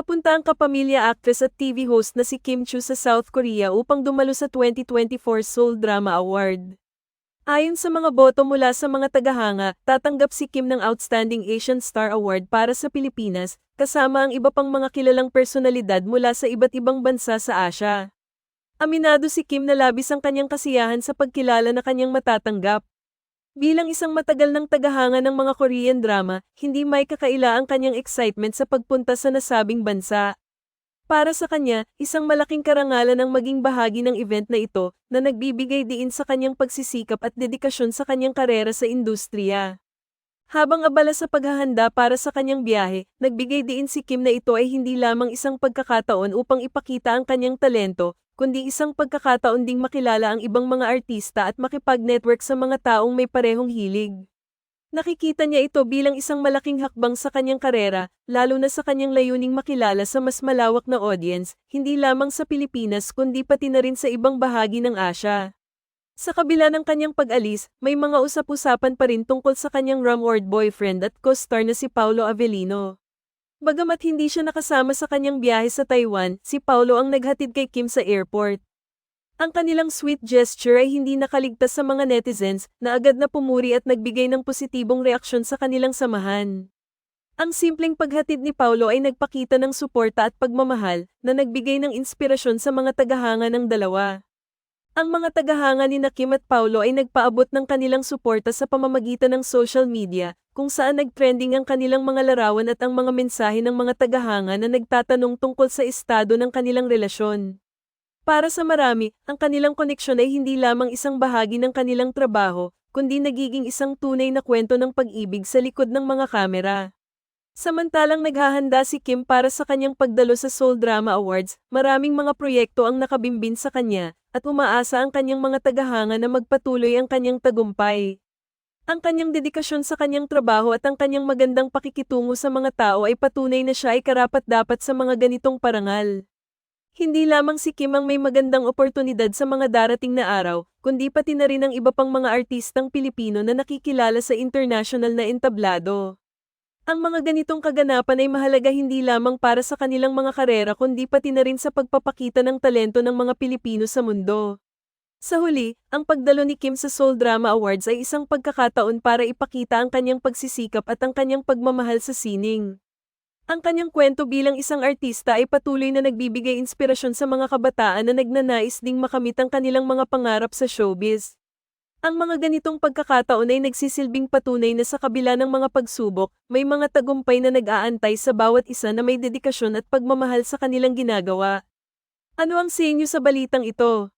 Pumunta ang kapamilya actress at TV host na si Kim Chu sa South Korea upang dumalo sa 2024 Seoul Drama Award. Ayon sa mga boto mula sa mga tagahanga, tatanggap si Kim ng Outstanding Asian Star Award para sa Pilipinas, kasama ang iba pang mga kilalang personalidad mula sa iba't ibang bansa sa Asia. Aminado si Kim na labis ang kanyang kasiyahan sa pagkilala na kanyang matatanggap. Bilang isang matagal ng tagahanga ng mga Korean drama, hindi may kakaila ang kanyang excitement sa pagpunta sa nasabing bansa. Para sa kanya, isang malaking karangalan ang maging bahagi ng event na ito na nagbibigay diin sa kanyang pagsisikap at dedikasyon sa kanyang karera sa industriya. Habang abala sa paghahanda para sa kanyang biyahe, nagbigay diin si Kim na ito ay hindi lamang isang pagkakataon upang ipakita ang kanyang talento, kundi isang pagkakataon ding makilala ang ibang mga artista at makipag-network sa mga taong may parehong hilig. Nakikita niya ito bilang isang malaking hakbang sa kanyang karera, lalo na sa kanyang layuning makilala sa mas malawak na audience, hindi lamang sa Pilipinas kundi pati na rin sa ibang bahagi ng Asya. Sa kabila ng kanyang pag-alis, may mga usap-usapan pa rin tungkol sa kanyang rumored boyfriend at co-star na si Paulo Avellino. Bagamat hindi siya nakasama sa kanyang biyahe sa Taiwan, si Paulo ang naghatid kay Kim sa airport. Ang kanilang sweet gesture ay hindi nakaligtas sa mga netizens na agad na pumuri at nagbigay ng positibong reaksyon sa kanilang samahan. Ang simpleng paghatid ni Paulo ay nagpakita ng suporta at pagmamahal na nagbigay ng inspirasyon sa mga tagahanga ng dalawa. Ang mga tagahanga ni Kim at Paulo ay nagpaabot ng kanilang suporta sa pamamagitan ng social media, kung saan nagtrending ang kanilang mga larawan at ang mga mensahe ng mga tagahanga na nagtatanong tungkol sa estado ng kanilang relasyon. Para sa marami, ang kanilang koneksyon ay hindi lamang isang bahagi ng kanilang trabaho, kundi nagiging isang tunay na kwento ng pag-ibig sa likod ng mga kamera. Samantalang naghahanda si Kim para sa kanyang pagdalo sa Seoul Drama Awards, maraming mga proyekto ang nakabimbin sa kanya, at umaasa ang kanyang mga tagahanga na magpatuloy ang kanyang tagumpay. Ang kanyang dedikasyon sa kanyang trabaho at ang kanyang magandang pakikitungo sa mga tao ay patunay na siya ay karapat-dapat sa mga ganitong parangal. Hindi lamang si Kim ang may magandang oportunidad sa mga darating na araw, kundi pati na rin ang iba pang mga artistang Pilipino na nakikilala sa international na entablado. Ang mga ganitong kaganapan ay mahalaga hindi lamang para sa kanilang mga karera kundi pati na rin sa pagpapakita ng talento ng mga Pilipino sa mundo. Sa huli, ang pagdalo ni Kim sa Seoul Drama Awards ay isang pagkakataon para ipakita ang kanyang pagsisikap at ang kanyang pagmamahal sa sining. Ang kanyang kwento bilang isang artista ay patuloy na nagbibigay inspirasyon sa mga kabataan na nagnanais ding makamit ang kanilang mga pangarap sa showbiz. Ang mga ganitong pagkakataon ay nagsisilbing patunay na sa kabila ng mga pagsubok, may mga tagumpay na nag-aantay sa bawat isa na may dedikasyon at pagmamahal sa kanilang ginagawa. Ano ang sa inyo sa balitang ito?